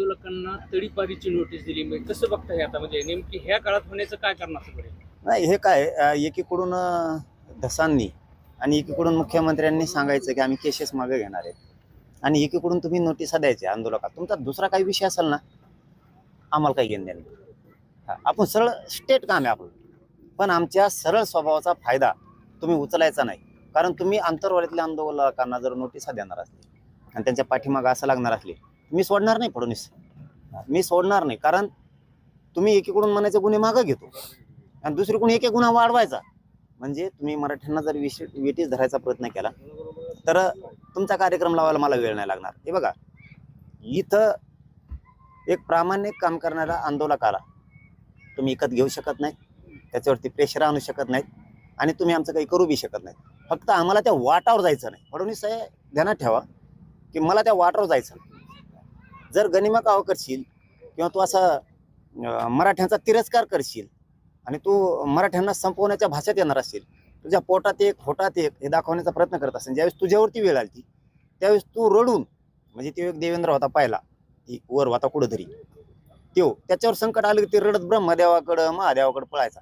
आंदोलकांना तडीपारीची नोटीस दिली. म्हणजे कसं बघता हे आता? म्हणजे नेमकी ह्या काळात होण्याचं काय करणार नाही हे काय एकीकडून धसांनी आणि एकीकडून मुख्यमंत्र्यांनी सांगायचं की आम्ही केसेस मागे घेणार आहेत. आणि एकीकडून तुम्ही नोटिसा द्यायच्या आंदोलकात. तुमचा दुसरा काही विषय असेल ना आम्हाला काही घेणं देणं. नाही. हा, आपण सरळ स्टेट काम आहे आपलं. पण आमच्या सरळ स्वभावाचा फायदा तुम्ही उचलायचा नाही. कारण तुम्ही आंतरवाड्यातल्या आंदोलकांना जर नोटिसा देणार असली आणि त्यांच्या पाठीमागं असं लागणार असले मी सोडणार नाही फडणवीस. मी सोडणार नाही कारण तुम्ही एकीकडून म्हणायचे गुन्हे मागं घेतो. आणि दुसरीकडून एक एक गुन्हा वाढवायचा. म्हणजे तुम्ही मराठ्यांना जर विशे वेटीस धरायचा प्रयत्न केला तर तुमचा कार्यक्रम लावायला मला वेळ नाही लागणार. हे बघा इथं एक प्रामाणिक काम करणाऱ्या आंदोलकाला तुम्ही विकत घेऊ शकत नाही त्याच्यावरती प्रेशर आणू शकत नाहीत आणि तुम्ही आमचं काही करू बी शकत नाही. फक्त आम्हाला त्या वाटावर जायचं नाही. म्हणून ध्यानात ठेवा की मला त्या वाटावर जायचं नाही. जर गनिमा काव करशील किंवा तू असा मराठ्यांचा तिरस्कार करशील आणि तू मराठ्यांना संपवण्याच्या भाषेत येणार असेल तुझ्या पोटात एक होटात एक हे दाखवण्याचा प्रयत्न करत असेल ज्यावेळेस तुझ्यावरती वेळ आली त्यावेळेस तू रडून म्हणजे तो एक देवेंद्र होता पाहिला ती वर होता कुठंतरी तो त्याच्यावर संकट आलं की ते रडत ब्रह्मदेवाकडं महादेवाकडं पळायचा.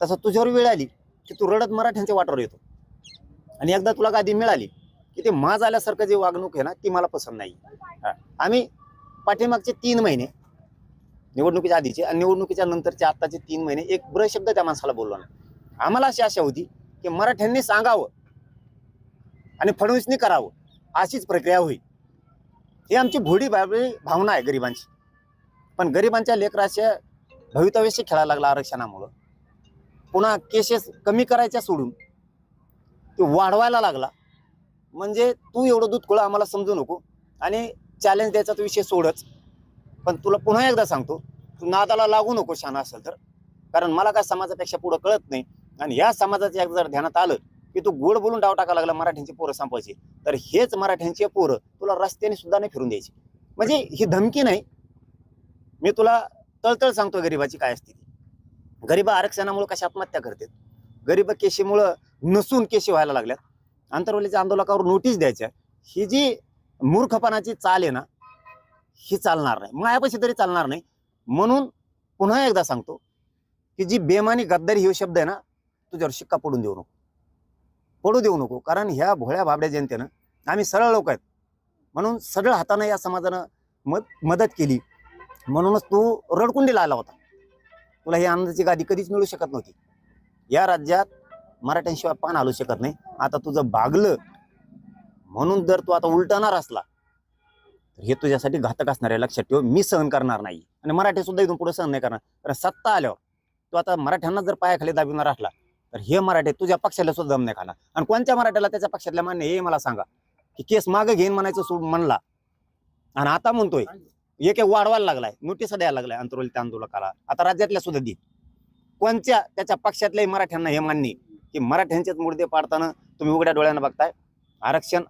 तसं तुझ्यावर वेळ आली की तू रडत मराठ्यांच्या वाटावर येतो. आणि एकदा तुला गादी मिळाली की ते माझ आल्यासारखं जे वागणूक आहे ना ती मला पसंत नाही. आम्ही पाठीमागचे तीन महिने निवडणुकीच्या आधीचे आणि निवडणुकीच्या नंतरचे आत्ताचे तीन महिने एक ब्र शब्द त्या माणसाला बोललो नाही. आम्हाला अशी आशा होती की मराठ्यांनी सांगावं आणि फडणवीसनी करावं अशीच प्रक्रिया होईल. ही आमची भोडी बाबळी भावना आहे गरिबांची. पण गरिबांच्या लेकराच्या भवितव्याशी खेळायला लागला आरक्षणामुळं. पुन्हा केसेस कमी करायच्या सोडून ते वाढवायला लागला. म्हणजे तू एवढं दूध खोळं आम्हाला समजू नको. आणि चॅलेंज द्यायचा तो विषय सोडच. पण तुला पुन्हा एकदा सांगतो तू नादाला लागू नको शाना असेल तर. कारण मला काय समाजापेक्षा पुढं कळत नाही. आणि या समाजाचं एक जर ध्यानात आलं की तू गोड बोलून डाव टाका लागला मराठ्यांची पोरं संपवायची. तर हेच मराठ्यांची पोरं तुला रस्त्याने सुद्धा नाही फिरून द्यायची. म्हणजे ही धमकी नाही. मी तुला तळतळ सांगतो गरिबाची काय असते ती. गरीब आरक्षणामुळे कशा आत्महत्या करतात. गरीब केशीमुळं नसून केशी व्हायला लागल्यात. आंतरवलीच्या आंदोलकावर नोटीस द्यायच्या. ही जी मूर्खपणाची चाल आहे ना ही चालणार नाही. मायापाशी तरी चालणार नाही. म्हणून पुन्हा एकदा सांगतो की जी बेमानी गद्दारी हे शब्द आहे ना तुझ्यावर शिक्का पडून देऊ नको. पडू देऊ नको. कारण ह्या भोळ्या भाबड्या जनतेनं आम्ही सरळ लोक आहेत. म्हणून सरळ हातानं या समाजानं मद मदत केली. म्हणूनच तू रडकुंडीला आला होता. तुला ही आनंदाची गादी कधीच मिळू शकत नव्हती. या राज्यात मराठ्यांशिवाय पान आलू शकत नाही. आता तुझं भागलं म्हणून जर तू आता उलटणार असला तर हे तुझ्यासाठी घातक असणार आहे. लक्षात ठेव मी सहन करणार नाही. आणि मराठी सुद्धा इथून पुढे सहन नाही करणार. कारण सत्ता आल्यावर तू आता मराठ्यांना जर पायाखाली दाबिणार असला तर हे मराठे तुझ्या पक्षाला सुद्धा दम नाही खाणार. आणि कोणत्या मराठ्याला त्याच्या पक्षातल्या मान्य हे मला सांगा. की केस मागं घेईन म्हणायचं सोड म्हणला. आणि आता म्हणतोय एक एक वाढवायला लागलाय नोटीस द्यायला लागलाय आंतरवली आंदोलकाला. आता राज्यातल्या सुद्धा दे कोणत्या त्याच्या पक्षातल्याही मराठ्यांना हे मान्य की मराठ्यांचेच मुर्दे पाडताना तुम्ही उघड्या डोळ्यानं बघताय? आरक्षण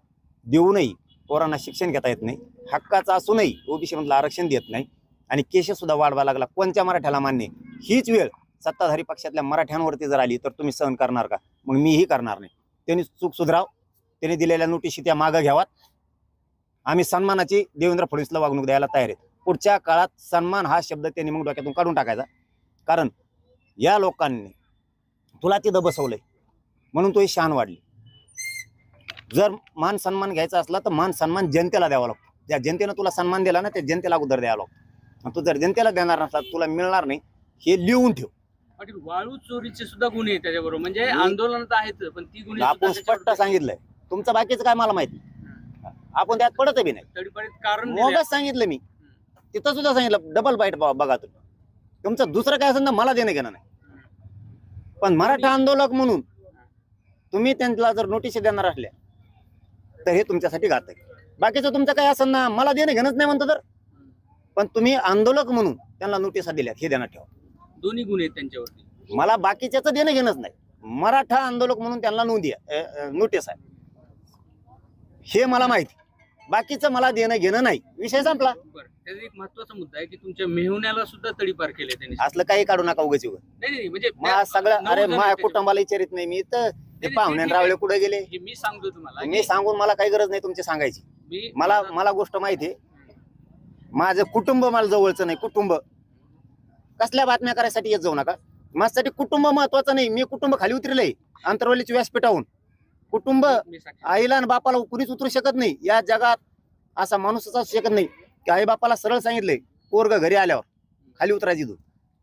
देऊनही पोरांना शिक्षण घेता येत नाही. हक्काचं असूनही ओबीसीमधलं आरक्षण देत नाही. आणि केशसुद्धा वाढवा लागला. कोणत्या मराठ्याला मान्य? हीच वेळ सत्ताधारी पक्षातल्या मराठ्यांवरती जर आली तर तुम्ही सहन करणार का? मग मीही करणार नाही. त्यांनी चूक सुधराव त्यांनी दिलेल्या नोटिशी त्या मागं घ्यावात. आम्ही सन्मानाची देवेंद्र फडणवीसला वागणूक द्यायला तयार आहेत. पुढच्या काळात सन्मान हा शब्द त्यांनी मग डोक्यातून काढून टाकायचा. कारण या लोकांनी तुला तिथं बसवलंय. म्हणून तो ही शान वाढली. जर मान सन्मान घ्यायचा असला तर मान सन्मान जनतेला द्यावा लागतो. ज्या जनतेनं तुला सन्मान दिला ना त्या जनतेला अगोदर द्यावा लागतो. आणि तू जर जनतेला देणार नसला तर तुला मिळणार नाही हे लिहून ठेव. पाटील वाळू चोरीचे सुद्धा गुन्हे आहेत त्याच्याबरोबर. म्हणजे मी- आंदोलनात आहेत पण ती गुन्हे आपण सुद्धा स्पष्ट त्याच्यावर- सांगितलंय. तुमचं बाकीचं काय मला माहिती आपण त्यात पडत बी नाही. कारण दिलंय. मोगच सांगितलं मी. तिथं सुद्धा सांगितलं डबल बाईट बघा तुम्ही. तुमचं दुसरं काय असेल ना मला देणं घेणं नाही. पण मराठा आंदोलक म्हणून तुम्ही त्यांना जर नोटीस देणार असल्या तर हे तुमच्यासाठी घातक आहे. बाकीचं तुमचं काय असेल ना मला देणं घेणंच नाही म्हणतो तर. पण तुम्ही आंदोलक म्हणून त्यांना नोटिसा दिल्यात हे देण्यात ठेवा. दोन्ही गुन्हे आहेत त्यांच्यावरती. मला बाकीच्याच देणं घेणंच नाही. मराठा आंदोलक म्हणून त्यांना नोंदी आहे, अ, अ, नोटीस आहे. हे मला माहिती. बाकीचं मला देणं घेणं नाही. विषय संपला. बरं त्याचा एक महत्त्वाचा मुद्दा आहे की तुमच्या मेहुण्याला सुद्धा तडीपार केले त्यांनी. असलं काही काढू नका उगाच उगाच. नाही नाही म्हणजे मा सगळं नऊ अरे जण मा कुटुंबाला विचारित नाही मी तर ते नाही, पाहुणे रावळे. कुठे गेले? हे मी सांगतो तुम्हाला मी सांगून मला काही गरज नाही तुमची सांगायची. मी मला मला गोष्ट माहिती आहे. माझं कुटुंब मला जवळचं नाही कुटुंब. कसल्या बातम्या करायसाठी येत जाऊ नका. माझ्यासाठी कुटुंब महत्वाचं नाही. मी कुटुंब खाली उतरलंय आंतरवलीच्या व्यासपीठाहून. कुटुंब मी. आईला आणि बापाला कुणीच उतरू शकत नाही. या जगात असा माणूसच असू शकत नाही. की आई बापाला सरळ सांगितलंय पोरग घरी आल्यावर खाली उतरायची तू.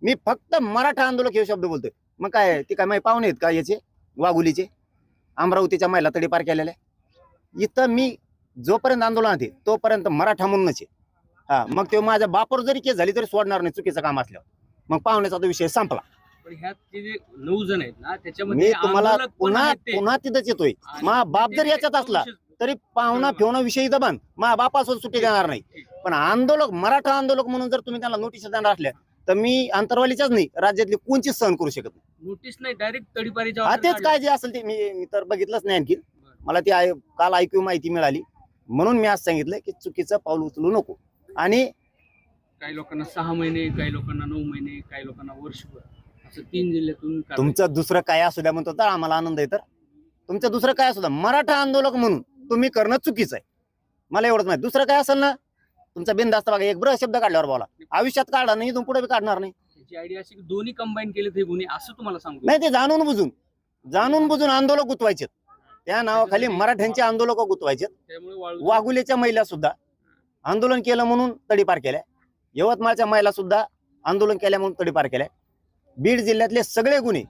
मी फक्त मराठा आंदोलक हे शब्द बोलतोय. मग काय ते काय माझे पाहुणे आहेत का याचे? वाघुलीचे अमरावतीच्या महिला तडी पार केलेल्या. इथं मी जोपर्यंत आंदोलनात आहे तोपर्यंत मराठा म्हणूनच आहे. हा मग ते माझ्या बापावर जरी केस झाली तरी सोडणार नाही चुकीचं काम असल्यावर. मग पाहुण्याचा तो विषय संपला. पण ह्यात ते जे नऊ जण आहेत ना त्याच्यामध्ये मी तुम्हाला आंदोलक पण पुन्हा आहेत ते. पुन्हा तिथंच येतोय. आणि मा बाप जर याच्यात असला तरी पाहुणा. फिवणं विषयी बंद. मा बापासून सुट्टी देणार नाही. पण आंदोलक मराठा आंदोलक म्हणून जर तुम्ही त्यांना नोटीस देणार असल्या तर मी आंतरवालीच्याच नाही राज्यातली कोणचीच सहन करू शकत नाही. नोटीस नाही डायरेक्ट तडीपारीच्या हा तेच. काय जे असेल ते मी मी तर बघितलंच नाही आणखी. मला ती आय- काल ऐकू माहिती मिळाली. म्हणून मी आज सांगितलं की चुकीचं पाऊल उचलू नको. आणि काही लोकांना सहा महिने काही लोकांना नऊ महिने काही लोकांना वर्षभर. असं तीन जिल्ह्यातून कारवाई. तुमचं दुसरं काय असू द्या म्हणतो तर आम्हाला आनंद आहे तर. तुमचं दुसरं काय असू द्या मराठा आंदोलक म्हणून तुम्ही करणं चुकीचं आहे. मला एवढंच माहिती. दुसरं काय असेल ना तुमचा बिंदास्त बघा एक ब्र शब्द काढल्यावर बोला. आयुष्यात काढा नाही इथून पुढे बी काढणार नाही. त्याची आयडिया अशी की दोन्ही कंबाईन केले ते गुन्हे असं तुम्हाला सांगतो. नाही ते जाणून बुजून जाणून बुजून आंदोलक गुतवायचे त्या नावाखाली मराठ्यांचे आंदोलक गुतवायचे त्यामुळे वाळू वाघुलेच्या महिला सुद्धा आंदोलन केलं म्हणून तडीपार केल्या. यवतमाळच्या महिला सुद्धा आंदोलन केल्या म्हणून तडीपार केल्या. बीड जिल्ह्यातले सगळे गुन्हे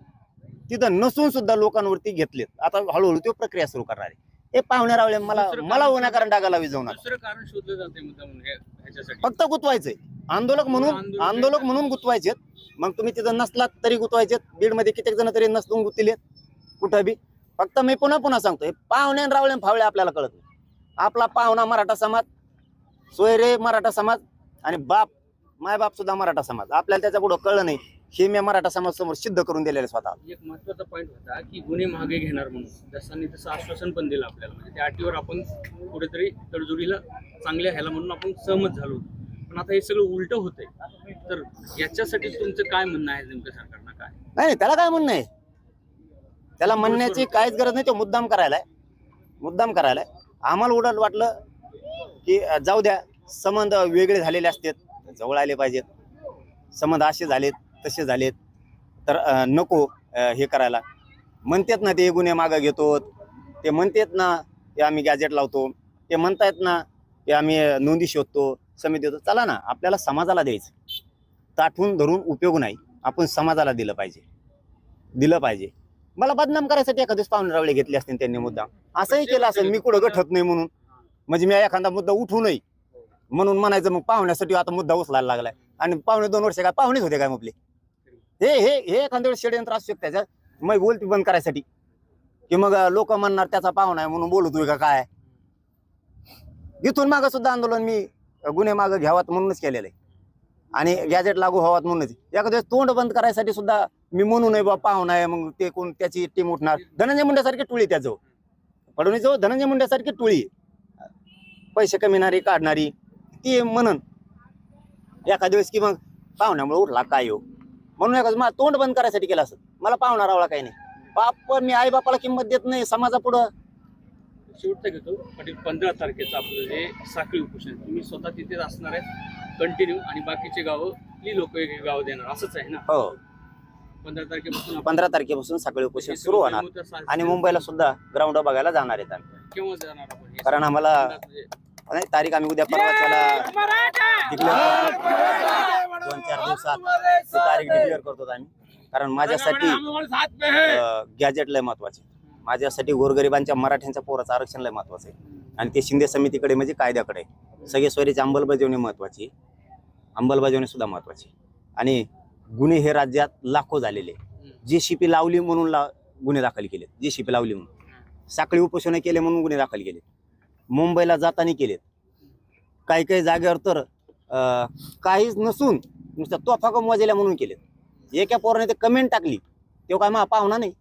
तिथं नसून सुद्धा लोकांवरती घेतलेत. आता हळूहळू तो प्रक्रिया सुरू करणार आहे. हे पाहुणे रावले मला मला कारण- विनाकारण डागाला विजवू नका. दुसरं कारण शोधलं जाते मुद्दा म्हणून हे- ह्याच्यासाठी. फक्त गुतवायचंय. आंदोलक म्हणून आंदोलक आंदोलक म्हणून गुतवायचे मग तुम्ही तिथं नसलात तरी गुतवायचे बीडमध्ये कित्येक जण तरी नसून गुतलेत. कुठं बी. फक्त मी पुन्हा पुन्हा सांगतोय पाहुणे आणि रावळे फावळे आपल्याला कळत नाही. आपला पाहुणा मराठा समाज सोयरे मराठा समाज आणि बाप मायबाप सुद्धा मराठा समाज. आपल्याला त्याच्या पुढं कळलं नाही. हे मी मराठा समाज समोर सिद्ध करून दिलेलं स्वतः. एक महत्त्वाचा पॉईंट होता की गुन्हे मागे घेणार म्हणून. जसांनी तसं आश्वासन पण दिलं आपल्याला. म्हणजे त्या अटीवर आपण कुठेतरी तडजोडीला चांगल्या ह्याला म्हणून आपण सहमत झालो. पण आता हे सगळं उलट होतंय. तर याच्यासाठी तुमचं काय म्हणणं आहे नेमकं सरकारनं? काय? नाही त्याला काय म्हणणं आहे? त्याला म्हणण्याची काहीच गरज नाही तो मुद्दाम करायला आहे. मुद्दाम करायला आहे. आम्हाला उडत वाटलं की जाऊ द्या संबंध वेगळे झालेले असतात. जवळ आले पाहिजेत. संबंध असे झालेत. तसे झालेत. तर नको हे करायला. म्हणतात ना ते गुन्हे मागं घेतो ते म्हणतात ना ते आम्ही गॅजेट लावतो. ते म्हणतायत ना की आम्ही नोंदी शोधतो समिती देतो. चला ना आपल्याला समाजाला द्यायचं. ताठवून धरून उपयोग नाही. आपण समाजाला दिलं पाहिजे. दिलं पाहिजे. मला बदनाम करायसाठी एखाद्या पाहुणे रावळे घेतले असतील त्यांनी मुद्दा. असंही केलं असेल मी कुठं गठत नाही म्हणून. म्हणजे मी एखादा मुद्दा उठू नये म्हणून म्हणायचं मग पाहुण्यासाठी आता मुद्दा उचलायला लागलाय. आणि पाहुणे दोन वर्ष काय पाहुणेच होते काय आपले हे हे हे एखाद्या वेळेस षडयंत्र असू शकतं त्याच्यात मग बोलती बंद करायसाठी. की मग लोक म्हणणार त्याचा पाहुणा आहे म्हणून बोलतोय का काय? इथून मागं सुद्धा आंदोलन मी गुन्हे मागं घ्यावात म्हणूनच केलेलं आहे. आणि गॅजेट लागू व्हावात म्हणूनच. एखाद्या तोंड बंद करायसाठी सुद्धा मी म्हणू नये बा पाहुणा आहे मग ते कोण त्याची टीम उठणार. धनंजय मुंड्यासारखी टोळी त्याजवळ. फडणवीस जवळ धनंजय मुंड्यासारखी टोळी पैसे कमिणारी काढणारी ती म्हणन. एखाद्या वेळेस की मग पाहुण्यामुळे उठला काय हो? म्हणून एखादं मला तोंड बंद करायसाठी केलं असत मला पाहुणा रावला काही नाही. बाप मी आई बापाला किंमत देत नाही समाजापुढं शेवटचं घेतो पाटील पंधरा तारखेचं आपलं जे साखळी उपोषण. आहे, तुम्ही स्वतः तिथेच असणार आहेत कंटिन्यू आणि बाकीचे गावं ही लोक गाव देणार असंच आहे ना? हो. पंधरा तारखेपासून पंधरा तारखेपासून सगळे उपोषण सुरू होणार. आणि मुंबईला सुद्धा ग्राउंड बघायला जाणार आहेत आम्ही. केव्हा जाणार आपण? कारण आम्हाला नाही तारीख आम्ही उद्या डिक्लेअर करतो. दोन चार दिवसात ती तारीख डिक्लेअर करतो आम्ही. कारण माझ्यासाठी गॅजेट लय महत्त्वाचे. माझ्यासाठी गोरगरिबांच्या मराठ्यांच्या पोराचं आरक्षण लय महत्वाचं आहे. आणि ते शिंदे समितीकडे म्हणजे कायद्याकडे. सगळे सोयरीची अंमलबजावणी महत्वाची. अंमलबजावणी सुद्धा महत्वाची. आणि गुन्हे हे राज्यात लाखो झालेले जे शिपी लावली म्हणून ला गुन्हे दाखल केले जे शिपी लावली म्हणून. साखळी उपोषण केले म्हणून गुन्हे दाखल केले मुंबईला जाताना केलेत. काही काही जागेवर तर काहीच नसून नुसतं तोफा कम वाजल्या म्हणून केलेत. एका पोराने ते कमेंट टाकली. तेव्हा काय मा पाहुणा नाही.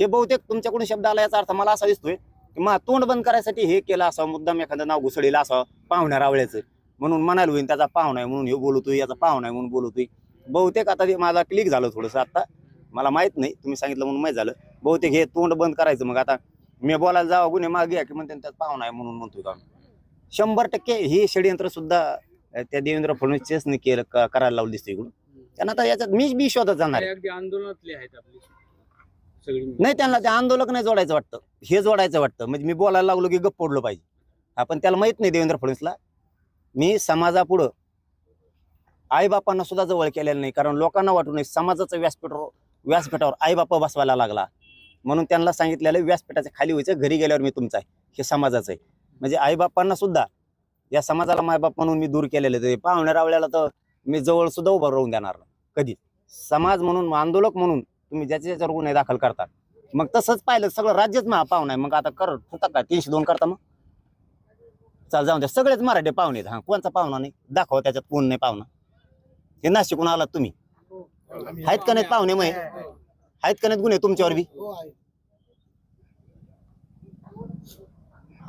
हे बहुतेक तुमच्याकडून शब्द आला याचा अर्थ मला असा दिसतोय की मा तोंड बंद करायसाठी हे केलं असं मुद्दाम एखादं नाव घुसळीला असं पाहुण्या रावळ्याचं. म्हणून म्हणायला होईल त्याचा पाहुणा आहे म्हणून हे बोलतोय याचा पाहुणा आहे म्हणून बोलतोय. बहुतेक आता ते माझा क्लिक झालं थोडंसं आता मला माहीत नाही तुम्ही सांगितलं म्हणून माहीत झालं. बहुतेक हे तोंड बंद करायचं मग आता. मी बोलायला जावं गुन्हे मागे घ्या की म्हणते त्यात पाहुणा आहे म्हणून म्हणतोय का? शंभर टक्के ही षडयंत्र सुद्धा त्या देवेंद्र फडणवीसचेच नाही केलं करायला लावलं दिसतं इकडून. त्यांना आता याच्यात मी बी शोधत जाणार अगदी आंदोलनातले आहेत आपली. नाही त्यांना ते आंदोलक नाही जोडायचं वाटतं. हे जोडायचं वाटतं. म्हणजे मी बोलायला लागलो की गप्प पडलो पाहिजे. आपण त्याला माहीत नाही देवेंद्र फडणवीसला. मी समाजापुढं आईबापांना सुद्धा जवळ केलेलं नाही. कारण लोकांना वाटू नये समाजाचं व्यासपीठावर व्यासपीठावर आईबापा बसवायला लागला. म्हणून त्यांना सांगितलेलं व्यासपीठाच्या खाली व्हायचं घरी गेल्यावर मी तुमचा आहे. हे समाजाचं आहे. म्हणजे आईबापांना सुद्धा या समाजाला मायबाप म्हणून मी दूर केलेलं आहे. पाहुण्या रावळ्याला तर मी जवळ सुद्धा उभं राहून देणार नाही कधीच. समाज म्हणून आंदोलक म्हणून तुम्ही ज्याच्या ज्याच्यावर गुन्हे दाखल करता मग तसंच पाहिलं सगळं राज्यच महा पाहुणा आहे. मग आता कर होता का? तीनशे दोन करता मग? चाल जाऊन द्या. सगळेच मराठी पाहुणे आहेत. हा कोणचा पाहुणा नाही? दाखवा त्याच्यात कोण नाही पाहुणा. हे नाशिकून आलात तुम्ही. आहेत का नाहीत पाहुणे मग? आहेत का नाहीत गुन्हे तुमच्यावर बी?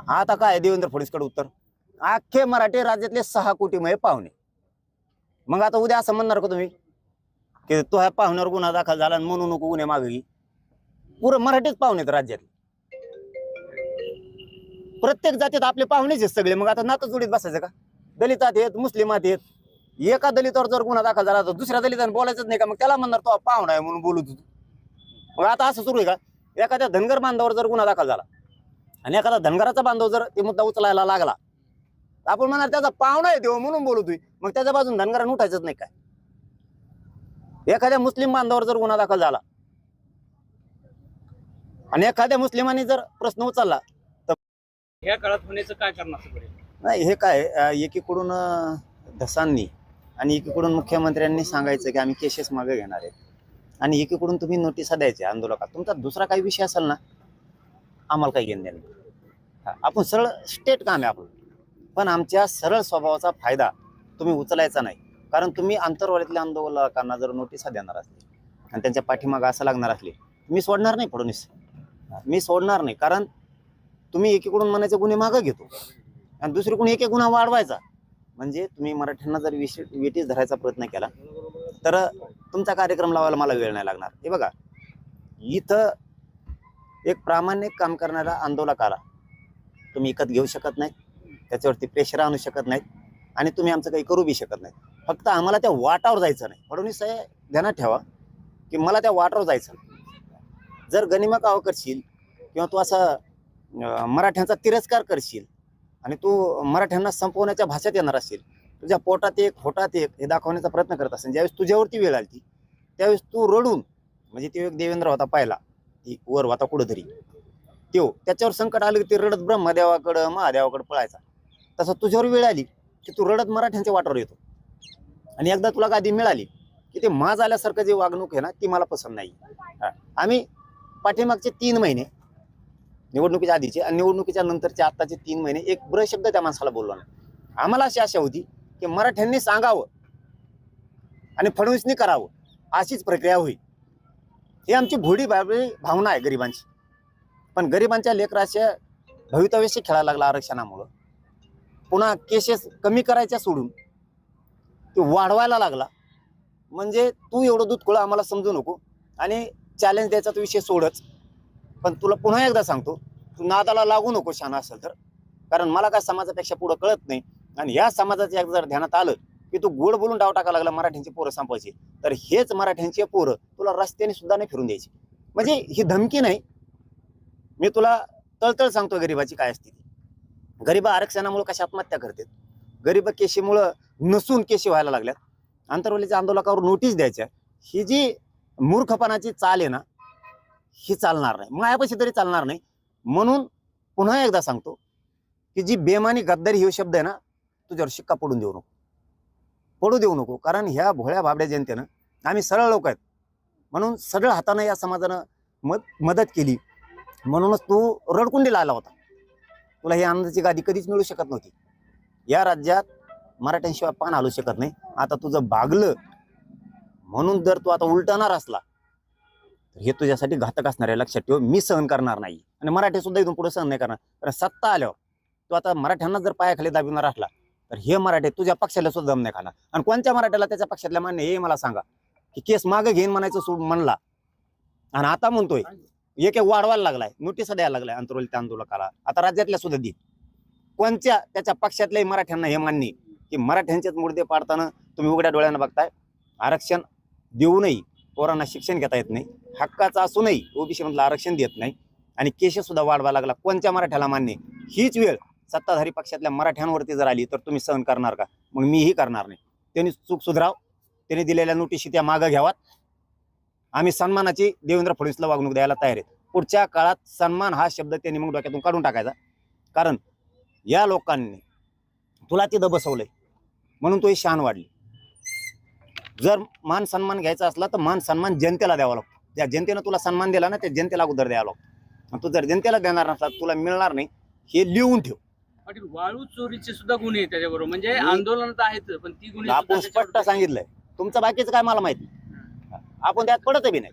आता काय आहे देवेंद्र फडणवीसकडे उत्तर? अख्खे मराठी राज्यातले सहा कोटी मय पाहुणे. मग आता उद्या असं म्हणणार का तुम्ही? की तो ह्या पाहुण्यावर गुन्हा दाखल झाला आणि म्हणू नको गुन्हे मागे पुरं मराठीच पाहुणे आहेत राज्यात प्रत्येक जातीत आपले पाहुणेच आहेत सगळे. मग आता नातं जोडीत बसायचं का? दलितात आहेत मुस्लिमात आहेत. एका दलितावर जर गुन्हा दाखल झाला तर दुसऱ्या दलिताने बोलायचंच नाही का? मग त्याला म्हणणार तो पाहुणा आहे म्हणून बोलू तू. मग आता असं सुरू आहे का? एखाद्या धनगर बांधावर जर गुन्हा दाखल झाला आणि एखादा धनगराचा बांधव जर ते मुद्दा उचलायला लागला तर आपण म्हणणार त्याचा पाहुणा आहे देव म्हणून बोलू तुम्ही मग त्याच्या बाजून धनगराने उठायचंच नाही काय? एखाद्या मुस्लिम बांधावर जर गुन्हा दाखल झाला आणि एखाद्या मुस्लिमाने जर प्रश्न उचलला ह्या काळात होण्याचं काय कारण असं बरे नाही हे काय एकीकडून धसांनी आणि एकीकडून मुख्यमंत्र्यांनी सांगायचं की आम्ही केसेस मागे घेणार आहेत. आणि एकीकडून तुम्ही नोटिसा द्यायच्या आंदोलकात. तुमचा दुसरा काही विषय असेल ना आम्हाला काही घेणं नाही. आपण सरळ स्टेट काम आहे आपलं. पण आमच्या सरळ स्वभावाचा फायदा तुम्ही उचलायचा नाही. कारण तुम्ही आंतरवाड्यातल्या आंदोलकांना जर नोटिसा देणार असली आणि त्यांच्या पाठीमागं असं लागणार असले मी सोडणार नाही फडणवीस. मी सोडणार नाही. कारण तुम्ही एकीकडून म्हणायचे गुन्हे मागं घेतो. आणि दुसरीकडून एक एक गुन्हा वाढवायचा. म्हणजे तुम्ही मराठ्यांना जर विशेष वेटीस धरायचा प्रयत्न केला तर तुमचा कार्यक्रम लावायला मला वेळ नाही लागणार. हे बघा. इथं एक प्रामाणिक काम करणाऱ्या आंदोलकाला तुम्ही विकत घेऊ शकत नाही. त्याच्यावरती प्रेशर आणू शकत नाहीत आणि तुम्ही आमचं काही करू बी शकत नाही. फक्त आम्हाला त्या वाटावर जायचं नाही. फडणवीस हे ध्यानात ठेवा की मला त्या वाटावर जायचं नाही. जर गनिमा काव करशील किंवा तू असा मराठ्यांचा तिरस्कार करशील आणि तू मराठ्यांना संपवण्याच्या भाषेत येणार असेल तुझ्या पोटात एक होटात एक हे दाखवण्याचा प्रयत्न करत असेल. ज्यावेळेस तुझ्यावरती वेळ आली त्यावेळेस तू रडून म्हणजे तो एक देवेंद्र होता पाहिला ती वर होता कुठंतरी. त्यो त्याच्यावर संकट आलं की ते रडत ब्रह्मदेवाकडं महादेवाकडं पळायचा. तसं तुझ्यावर वेळ आली की तू रडत मराठ्यांच्या वाटावर येतो. आणि एकदा तुला गादी मिळाली की ते माज आल्यासारखं जी वागणूक आहे ना ती मला पसंत नाही. आम्ही पाठीमागचे तीन महिने निवडणुकीच्या आधीचे आणि निवडणुकीच्या नंतरचे आत्ताचे तीन महिने एक ब्र शब्द त्या माणसाला बोललो नाही आम्हाला अशी आशा होती की मराठ्यांनी सांगावं आणि फडणवीसनी करावं अशीच प्रक्रिया होईल. ही आमची भोडी भावना आहे गरिबांची. पण गरिबांच्या लेकराच्या भवितव्याशी खेळायला लागला आरक्षणामुळं. पुन्हा केसेस कमी करायच्या सोडून ते वाढवायला लागला. म्हणजे तू एवढं दूध खोळं आम्हाला समजू नको आणि चॅलेंज द्यायचा तो विषय सोडच. पण तुला पुन्हा एकदा सांगतो तू नादाला लागू नको शाना असेल तर. कारण मला काय समाजापेक्षा पुढं कळत नाही. आणि या समाजाचं एकदा जर ध्यानात आलं की तू गोड बोलून डाव टाका लागला मराठ्यांची पोरं संपवायची. तर हेच मराठ्यांची पोरं तुला रस्त्याने सुद्धा नाही फिरून द्यायची. म्हणजे ही धमकी नाही. मी तुला तळतळ सांगतो गरिबाची काय असते ती गरीब आरक्षणामुळे कशा आत्महत्या करतात? गरीब केशीमुळं नसून केशी व्हायला लागल्यात? आंतरवलीच्या आंदोलकावर नोटीस द्यायच्या. ही जी मूर्खपणाची चाल आहे ना ही चालणार नाही. मायापाशी तरी चालणार नाही. म्हणून पुन्हा एकदा सांगतो की जी बेमानी गद्दारी हे शब्द आहे ना तुझ्यावर शिक्का पडून देऊ नको. पडू देऊ नको. कारण ह्या भोळ्या भाबड्या जनतेनं आम्ही सरळ लोक आहेत. म्हणून सरळ हातानं या समाजानं मद मदत केली. म्हणूनच तू रडकुंडीला आला होता. तुला ही आनंदाची गादी कधीच मिळू शकत नव्हती. या राज्यात मराठ्यांशिवाय पान हलू शकत नाही. आता तुझं भागलं म्हणून जर तू आता उलटणार असला तर हे तुझ्यासाठी घातक असणार आहे लक्षात ठेव. मी सहन करणार नाही. आणि मराठी सुद्धा इथून पुढे सहन नाही करणार. कारण सत्ता आल्यावर तू आता मराठ्यांना जर पायाखाली दाबिणार असला तर हे मराठे तुझ्या पक्षाला सुद्धा दम नाही खाणार. आणि कोणत्या मराठ्याला त्याच्या पक्षातल्या मान्य हे मला सांगा. की केस मागे घेईन म्हणायचं म्हणला. आणि आता म्हणतोय एक एक वाढवायला लागलाय नोटीस द्यायला लागलाय अंतरोली त्या आंदोलकाला. आता राज्यातल्या सुद्धा दे कोणत्या त्याच्या पक्षातल्याही मराठ्यांना हे मान्य की मराठ्यांचेच मुर्दे पाडताना तुम्ही उघड्या डोळ्यानं बघताय? आरक्षण देऊनही पोरांना शिक्षण घेता येत नाही. हक्काचं असूनही ओबीसी मधलं आरक्षण देत नाही. आणि केश सुद्धा वाढवा लागला. कोणत्या मराठ्याला मान्य हीच वेळ सत्ताधारी पक्षातल्या मराठ्यांवरती जर आली तर तुम्ही सहन करणार का? मग मीही करणार नाही. त्यांनी चूक सुधराव त्यांनी दिलेल्या नोटिशी त्या मागं घ्यावात. आम्ही सन्मानाची देवेंद्र फडणवीसला वागणूक द्यायला तयार आहेत. पुढच्या काळात सन्मान हा शब्द त्यांनी मग डोक्यातून काढून टाकायचा. कारण या लोकांनी तुला तिथं बसवलंय. म्हणून तू ही शान वाढली. जर मान सन्मान घ्यायचा असला तर मान सन्मान जनतेला द्यावा लागतो. ज्या जनतेनं तुला सन्मान दिला ना त्या जनतेला अगोदर द्यावा लागतो. तू जर जनतेला देणार नसला तुला मिळणार नाही हे लिहून ठेव. पाटील वाळू चोरीचे सुद्धा गुन्हे आहेत त्याच्याबरोबर. म्हणजे आंदोलनात आहेत पण ती गुन्हे आपण स्पष्ट सांगितलंय. तुमचं बाकीचं काय मला माहिती आपण त्यात पडत बी नाही.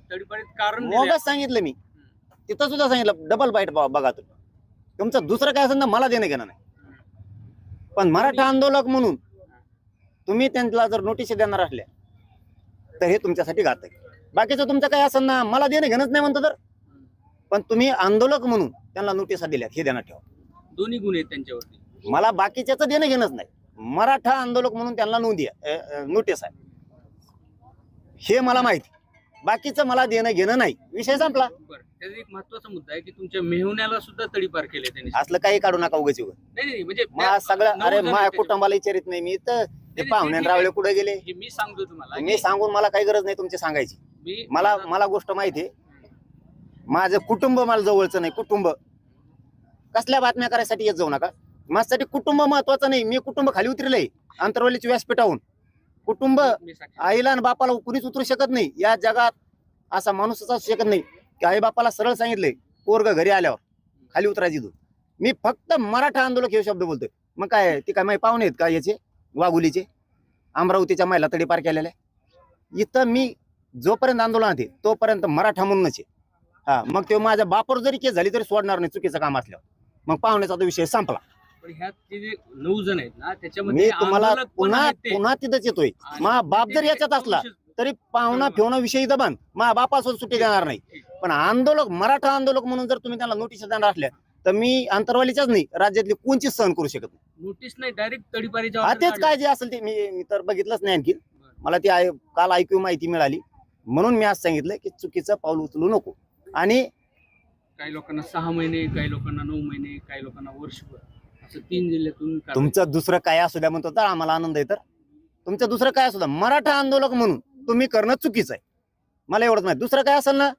कारण दिले. मोगच सांगितलं मी. तिथं सुद्धा सांगितलं डबल बाईट बघा तुम्ही. तुमचं दुसरं काय असेल ना मला देणं घेणं नाही. पण मराठा आंदोलक म्हणून तुम्ही त्यांना जर नोटीस देणार असल्या तर हे तुमच्यासाठी घात आहे. बाकीचं तुमचं काय असेल ना मला देणं घेणंच नाही म्हणतो तर. पण तुम्ही आंदोलक म्हणून त्यांना नोटिसा दिल्यात हे देणं ठेवा. दोन्ही गुन्हे आहेत त्यांच्यावरती. मला बाकीच्याच देणं घेणंच नाही. मराठा आंदोलक म्हणून त्यांना नोंदी नोटीस आहे. हे मला माहिती. बाकीचं मला देणं घेणं नाही. विषय संपला. बरं. त्याचा एक महत्त्वाचा मुद्दा आहे की तुमच्या मेहुण्याला सुद्धा तडीपार केले त्यांनी. असलं काही काढू नका उगाच नाही नाही म्हणजे मा त्या- सगळं नऊ अरे जण माझ्या कुटुंबाला विचारित नाही मी तर ते नाही, ठीक रावळे. कुठे गेले? हे मी सांगतो तुम्हाला. मी की सांगून मला काही गरज नाही तुमची सांगायची. मी मला मला गोष्ट माहिती आहे. माझं कुटुंब मला जवळचं नाही. कुटुंब. कसल्या बातम्या करायसाठी येत जाऊ नका? माझ्यासाठी कुटुंब महत्वाचं नाही. मी कुटुंब खाली उतरलंय आंतरवालीच्या व्यासपीठाहून. कुटुंब आईला आणि बापाला कुणीच उतरू शकत नाही. या जगात असा माणूसच असू शकत नाही. की आई बापाला सरळ सांगितलंय पोरग घरी आल्यावर खाली उतरायची तू. मी फक्त मराठा आंदोलक हे शब्द बोलतोय. मग काय ती काय माहिती पाहुणे आहेत का याचे? वाघुलीचे? अमरावतीच्या महिला तडीपार केलेल्या. इथं मी जोपर्यंत आंदोलनात आहे तोपर्यंत मराठा म्हणूनच आहे. हा मग ते माझ्या बापावर जरी केस झाली तरी सोडणार नाही चुकीचं काम असल्यावर. मग पाहुण्याचा तो विषय संपला. पण ह्यात ते जे नऊ जण आहेत ना मी तुम्हाला आंदोलक पण पुन्हा आहेत ते. पुन्हा तिथंच येतोय. आणि मा बाप जर याच्यात असला तरी पाहुणा. फेवणा विषयी दबान मा बापासोबत सुट्टी देणार नाही. पण आंदोलक मराठा आंदोलक म्हणून जर तुम्ही त्यांना नोटीस देणार असल्या तर मी अंतरवालीच्याच नाही राज्यातली कोणचीच सहन करू शकत नाही. नोटीस नाही डायरेक्ट तडीपारीच्या हा तेच. काय जे असेल ते मी मी तर बघितलंच नाही आणखी. मला ती आय- काल ऐकू माहिती मिळाली. म्हणून मी आज सांगितलं की चुकीचं पाऊल उचलू नको. आणि काही लोकांना सहा महिने काही लोकांना नऊ महिने काही लोकांना वर्षभर. असं तीन जिल्ह्यातून. तुमचं दुसरं काय असू द्या म्हणतो तर आम्हाला आनंद आहे तर. तुमचं दुसरं काय असू द्या मराठा आंदोलक म्हणून तुम्ही करणं चुकीचं आहे. मला एवढंच माहिती. दुसरं काय असेल ना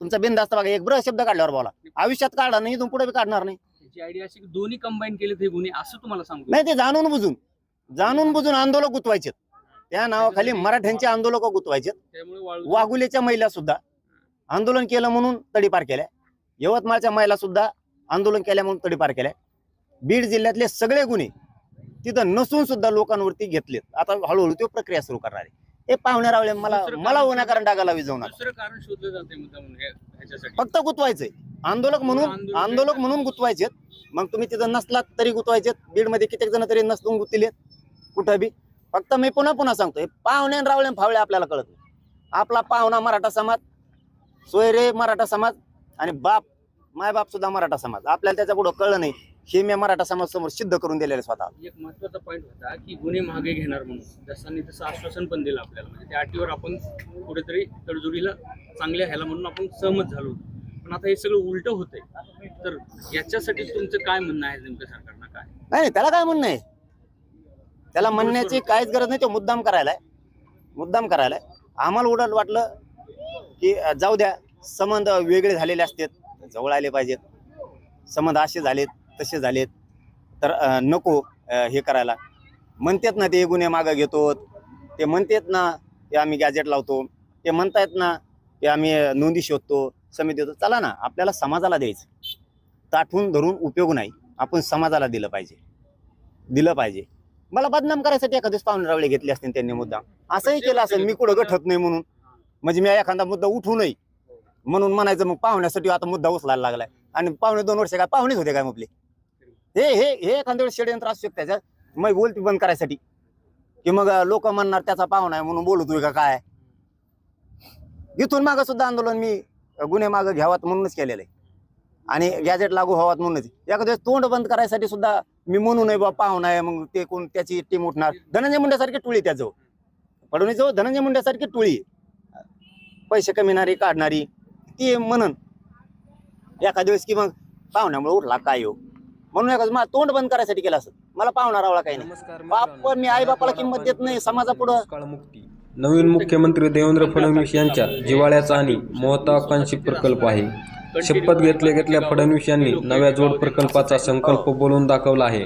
तुमचा बिनधास्त बघा एक ब्र शब्द काढल्यावर बोला. आयुष्यात काढा नाही इथून पुढे बी काढणार नाही. त्याची आयडिया अशी की दोन्ही कंबाईन केले ते गुन्हे असं तुम्हाला सांगतो. नाही ते जाणून बुजून जाणून बुजून आंदोलक गुतवायचे त्या नावाखाली मराठ्यांचे आंदोलक गुतवायचे त्यामुळे वाळू वाघुलेच्या महिला सुद्धा आंदोलन केलं म्हणून तडीपार केल्या. यवतमाळच्या महिला सुद्धा आंदोलन केल्या म्हणून तडीपार केल्या. बीड जिल्ह्यातले सगळे गुन्हे तिथं नसून सुद्धा लोकांवरती घेतलेत. आता हळूहळू तो प्रक्रिया सुरू करणार आहे. हे पाहुणे रावळे मला मला कारण- विनाकारण डागाला ह्याच्यासाठी. फक्त गुतवायचंय. आंदोलक म्हणून आंदोलक- म्हणून गुतवायचे मग तुम्ही तिथं नसलात तरी गुतवायचे बीडमध्ये कित्येक जण तरी नसून गुतलेत. कुठं बी. फक्त मी पुन्हा पुन्हा सांगतोय. पाहुणे आणि रावळे फावळे आपल्याला कळत नाही. आपला पाहुणा मराठा समाज सोयरे मराठा समाज आणि बाप मायबाप सुद्धा मराठा समाज. आपल्याला त्याच्या पुढं कळलं नाही. हे मी मराठा समाज समोर सिद्ध करून दिलेले स्वतः. एक महत्त्वाचा पॉईंट होता की गुन्हे मागे घेणार म्हणून. जसांनी तसं आश्वासन पण दिलं आपल्याला. म्हणजे त्या अटीवर आपण कुठेतरी तडजोडीला चांगल्या ह्याला म्हणून आपण सहमत झालो. पण आता हे सगळं उलट होतंय. तर याच्यासाठी तुमचं काय म्हणणं आहे नेमकं सरकारनं? काय? नाही त्याला काय म्हणणं आहे? त्याला म्हणण्याची काहीच गरज नाही. तो मुद्दाम करायलाय. मुद्दाम करायलाय. आम्हाला उडत वाटलं की जाऊ द्या. संबंध वेगळे झालेले असतात. जवळ आले पाहिजेत. संबंध असे झालेत तसे झालेत. तर नको हे करायला. म्हणतात ना ते गुन्हे मागं घेतो. ते म्हणतात ना की आम्ही गॅजेट लावतो. ते म्हणतायत ना की आम्ही नोंदी शोधतो समिती देतो. चला ना आपल्याला समाजाला द्यायचं. ताठून धरून उपयोग नाही. आपण समाजाला दिलं पाहिजे. दिलं पाहिजे. मला बदनाम करायसाठी एखादेच पाहुणे रावळे घेतले असतील त्यांनी मुद्दा असंही केलं असेल. मी कुठं गठत नाही म्हणून. म्हणजे मी एखादा मुद्दा उठू नाही म्हणून म्हणायचं मग पाहुण्यासाठी आता मुद्दा उचलायला लागलाय. आणि पाहुणे दोन वर्ष काय पाहुणेच होते काय मुपले हे हे हे एखाद्या वेळेस षडयंत्र असू शकते. त्याच्यात मग बोलती बंद करायसाठी. की मग लोक म्हणणार त्याचा पाहुणा आहे म्हणून बोलतोय का काय? इथून मागं सुद्धा आंदोलन मी गुन्हे मागं घ्यावात म्हणूनच केलेलं आहे. आणि गॅजेट लागू व्हावात म्हणूनच. एखाद्या तोंड बंद करायसाठी सुद्धा मी म्हणू नये बा पाहुणा आहे मग ते कोण त्याची टीम उठणार. धनंजय मुंड्यासारखी टोळी त्याजवळ. पडवणीजवळ धनंजय मुंड्यासारखी टोळी पैसे कमिणारी काढणारी. ती म्हणन. एखाद्या वेळेस की मग पाहुण्यामुळे उठला काय हो? म्हणून एखादं मला तोंड बंद करायसाठी केलं असं. मला पाहुणा रावला काही नाही. नमस्कार बाप मी आई बापाला किंमत देत नाही समाजापुढं. काळमुक्ती नवीन मुख्यमंत्री देवेंद्र फडणवीस यांच्या जिवाळ्याचा आणि महत्वाकांक्षी प्रकल्प आहे. शपथ घेतल्या घेतल्या फडणवीस यांनी नव्या जोड प्रकल्पाचा संकल्प बोलून दाखवला आहे.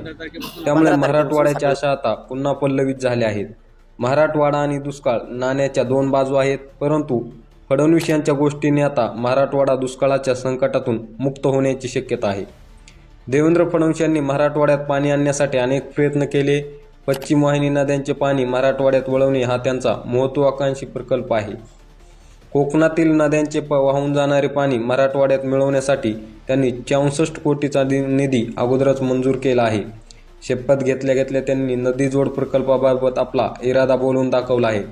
त्यामुळे मराठवाड्याच्या आशा आता पुन्हा पल्लवित झाल्या आहेत. मराठवाडा आणि दुष्काळ नाण्याच्या दोन बाजू आहेत परंतु फडणवीस यांच्या गोष्टीने आता मराठवाडा दुष्काळाच्या संकटातून मुक्त होण्याची शक्यता आहे. देवेंद्र फडणवीस यांनी मराठवाड्यात पाणी आणण्यासाठी अनेक प्रयत्न केले. पश्चिम वाहिनी नद्यांचे पाणी मराठवाड्यात वळवणे हा त्यांचा महत्वाकांक्षी प्रकल्प आहे. कोकणातील नद्यांचे प वाहून जाणारे पाणी मराठवाड्यात मिळवण्यासाठी त्यांनी चौसष्ट कोटीचा निधी अगोदरच मंजूर केला आहे. शपथ घेतल्या घेतल्या त्यांनी नदी जोड प्रकल्पाबाबत आपला इरादा बोलून दाखवला आहे.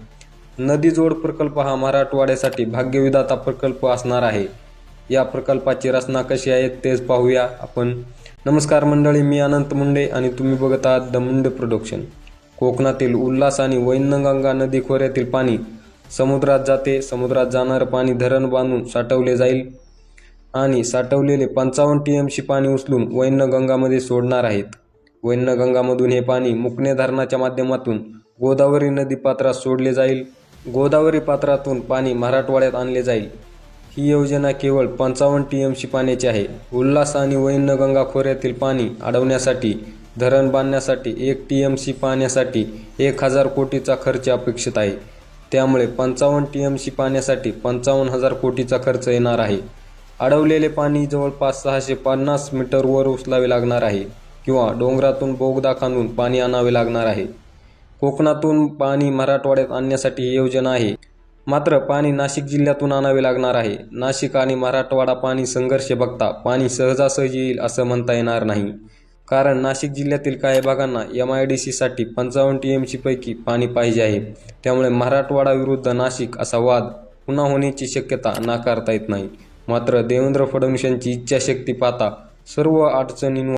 नदी जोड प्रकल्प हा मराठवाड्यासाठी भाग्यविधाता प्रकल्प असणार आहे. या प्रकल्पाची रचना कशी आहे तेच पाहूया आपण. नमस्कार मंडळी मी अनंत मुंडे आणि तुम्ही बघत आहात द मुंडे प्रोडक्शन कोकणातील उल्हास आणि वैनगंगा नदी खोऱ्यातील पाणी समुद्रात जाते समुद्रात जाणारं पाणी धरण बांधून साठवले जाईल आणि साठवलेले पंचावन्न टी एम सी पाणी उचलून वैनगंगामध्ये सोडणार आहेत. वैनगंगामधून हे पाणी मुकणे धरणाच्या माध्यमातून गोदावरी नदीपात्रात सोडले जाईल. गोदावरी पात्रातून पाणी मराठवाड्यात आणले जाईल. ही योजना केवळ पंचावन्न टी एम सी पाण्याची आहे. उल्हास आणि वैनगंगा खोऱ्यातील पाणी अडवण्यासाठी धरण बांधण्यासाठी एक टी एम सी पाण्यासाठी एक हजार कोटीचा खर्च अपेक्षित आहे. त्यामुळे पंचावन्न टी एम सी पाण्यासाठी पंचावन्न हजार कोटीचा खर्च येणार आहे. अडवलेले पाणी जवळपास सहाशे पन्नास मीटरवर उचलावे लागणार आहे किंवा डोंगरातून बोगदा खांदून पाणी आणावे लागणार आहे. कोकणातून पाणी मराठवाड्यात आणण्यासाठी ही योजना आहे. मात्र पाणी नाशिक जिल्ह्यातून आणावे लागणार आहे. नाशिक आणि मराठवाडा पाणी संघर्ष बघता पाणी सहजासहजी येईल असं म्हणता येणार नाही. कारण नाशिक जिल्ह्यातील काही भागांना एम आय डी सीसाठी पंचावन्न टी एम पैकी पाणी पाहिजे आहे. त्यामुळे मराठवाडा विरुद्ध नाशिक असा वाद पुन्हा होण्याची शक्यता नाकारता येत नाही. मात्र देवेंद्र फडणवीस यांची इच्छाशक्ती पाहता सर्व अडचणींवर